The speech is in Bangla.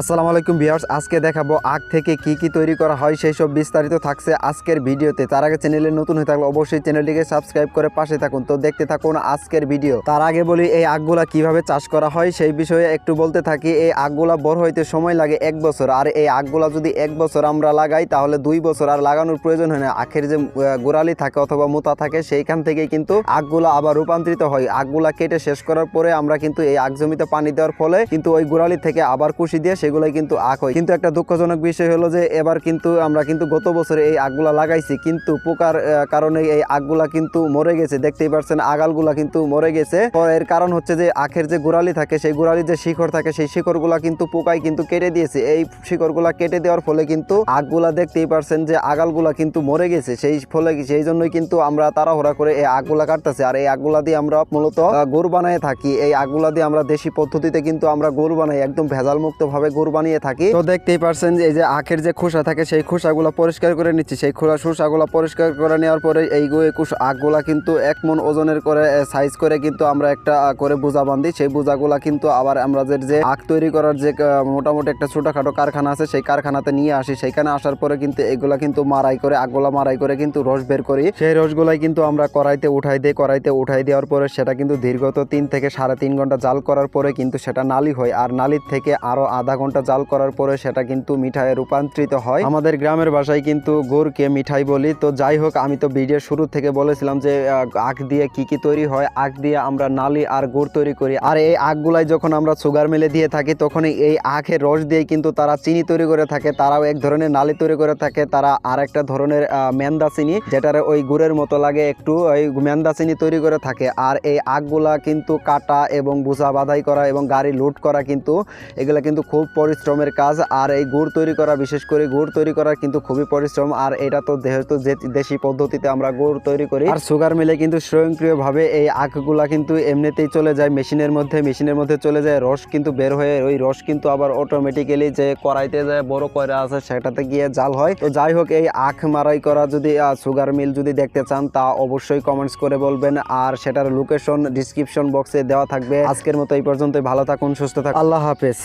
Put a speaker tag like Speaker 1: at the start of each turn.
Speaker 1: আসসালামু আলাইকুম ভিউয়ার্স, আজকে দেখাবো আখ থেকে কি কি তৈরি করা হয়, সেই সব বিস্তারিত থাকছে আজকের ভিডিওতে। তার আগে চ্যানেলে নতুন হয়ে থাকলে অবশ্যই চ্যানেলটিকে সাবস্ক্রাইব করে পাশে থাকুন। তো দেখতে থাকুন আজকের ভিডিও। তার আগে বলি, এই আখগুলা কীভাবে চাষ করা হয়, সেই বিষয়ে একটু বলতে থাকি। এই আখগুলা বড় হইতে সময় লাগে এক বছর। আর এই আখগুলা যদি এক বছর আমরা লাগাই, তাহলে দুই বছর। আর লাগানোর প্রয়োজন হয় না। আখের যে গোড়ালি থাকে অথবা মোতা থাকে, সেইখান থেকেই কিন্তু আখগুলা আবার রূপান্তরিত হয়। আখগুলা কেটে শেষ করার পরে আমরা কিন্তু এই আখ জমিতে পানি দেওয়ার ফলে কিন্তু ওই গোড়ালি থেকে আবার কুশি দিয়ে সেগুলোই কিন্তু আখ হয়। কিন্তু একটা দুঃখজনক বিষয় হলো যে, এবার কিন্তু আমরা কিন্তু গত বছরে এই আখগুলা লাগাইছি, কিন্তু পোকার কারণে এই আখগুলা কিন্তু মরে গেছে। দেখতেই পারছেন, আগালগুলা কিন্তু মরে গেছে। এর কারণ হচ্ছে যে, আখের যে গোড়ালি থাকে, সেই গোড়ালির যে শিকড় থাকে, সেই শিকড়গুলা কিন্তু পোকাই কিন্তু কেটে দিয়েছে। এই শিকড়গুলা কেটে দেওয়ার ফলে কিন্তু আখগুলা দেখতেই পারছেন যে, আগালগুলা কিন্তু মরে গেছে। সেই ফলে, সেই জন্যই কিন্তু আমরা তাড়াহুড়া করে এই আগগুলা কাটতেছি। আর এই আগগুলা দিয়ে আমরা মূলত গরু বানিয়ে থাকি। এই আগগুলা দিয়ে আমরা দেশি পদ্ধতিতে কিন্তু আমরা গরু বানাই, একদম ভেজাল মুক্ত ভাবে গরু বানিয়ে থাকি। তো দেখতেই পারছেন এই যে আখের যে খোসা থাকে, সেই খোসাগুলো পরিষ্কার করে নিচ্ছি। সেই খোলা খোসাগুলো পরিষ্কার করে নেওয়ার পরে এই আগগুলা কিন্তু এক মন ওজনের করে সাইজ করে কিন্তু আমরা একটা করে বোঝা বান্ধি। সেই বোঝাগুলা কিন্তু আবার আমরা যে- আখ তৈরি করার যে মোটামুটি একটা ছোটখাটো কারখানা আছে, সেই কারখানাতে নিয়ে আসি। সেইখানে আসার পরে কিন্তু এগুলা কিন্তু মারাই করে আগগুলা মারাই করে কিন্তু রস বের করি। সেই রসগুলাই কিন্তু আমরা কড়াইতে উঠাই দিই। কড়াইতে উঠাই দেওয়ার পরে সেটা কিন্তু দীর্ঘত তিন থেকে সাড়ে তিন ঘণ্টা জাল করার পরে কিন্তু সেটা নালি হয়। আর নালির থেকে আরও আধা ঘণ্টা জাল করার পরে সেটা কিন্তু মিঠাইয়ে রূপান্তরিত হয়। আমাদের গ্রামের ভাষায় কিন্তু গুড়কে মিঠাই বলি। তো যাই হোক, আমি তো ভিডিওর শুরু থেকে বলেছিলাম যে আখ দিয়ে কি কি তৈরি হয়? আখ দিয়ে আমরা নালি আর গুড় তৈরি করি। আর এই আখগুলাই যখন আমরা সুগার মিলে দিয়ে থাকি তখন এই আখের রস দিয়ে কিন্তু তারা চিনি তৈরি করে থাকে। তারাও এক ধরনের নালি তৈরি করে থাকে। তারা আর একটা ধরনের মেন্দা চিনি, যেটার ওই গুড়ের মতো লাগে একটু ওই মেন্দা চিনি তৈরি করে থাকে। আর এই আখগুলা কিন্তু কাটা এবং বোঝা বাধাই করা এবং গাড়ি লুট করা কিন্তু, এগুলা কিন্তু খুব পরিশ্রমের কাজ, আর এই গুড় তৈরি করা, বিশেষ করে গুড় তৈরি করা কিন্তু খুবই পরিশ্রম, আর এটা তো যেহেতু দেশি পদ্ধতিতে আমরা গুড় তৈরি করি, আর সুগার মিলে কিন্তু স্বয়ংক্রিয়ভাবে এই আখগুলা কিন্তু এমনিতেই চলে যায় মেশিনের মধ্যে মেশিনের মধ্যে চলে যায় রস কিন্তু বের হয়ে, ওই রস কিন্তু আবার অটোমেটিক্যালি যে কড়াইতে যায় বড় কয়রা আছে সেটাতে গিয়ে জাল হয়। তো যাই হোক, এই আখ মারাই করা যদি সুগার মিল যদি দেখতে চান, তা অবশ্যই কমেন্টস করে বলবেন, আর সেটার লোকেশন ডিসক্রিপশন বক্সে দেওয়া থাকবে। আজকের মতো এই পর্যন্তই, ভালো থাকুন, সুস্থ থাকুন। আল্লাহ হাফেজ।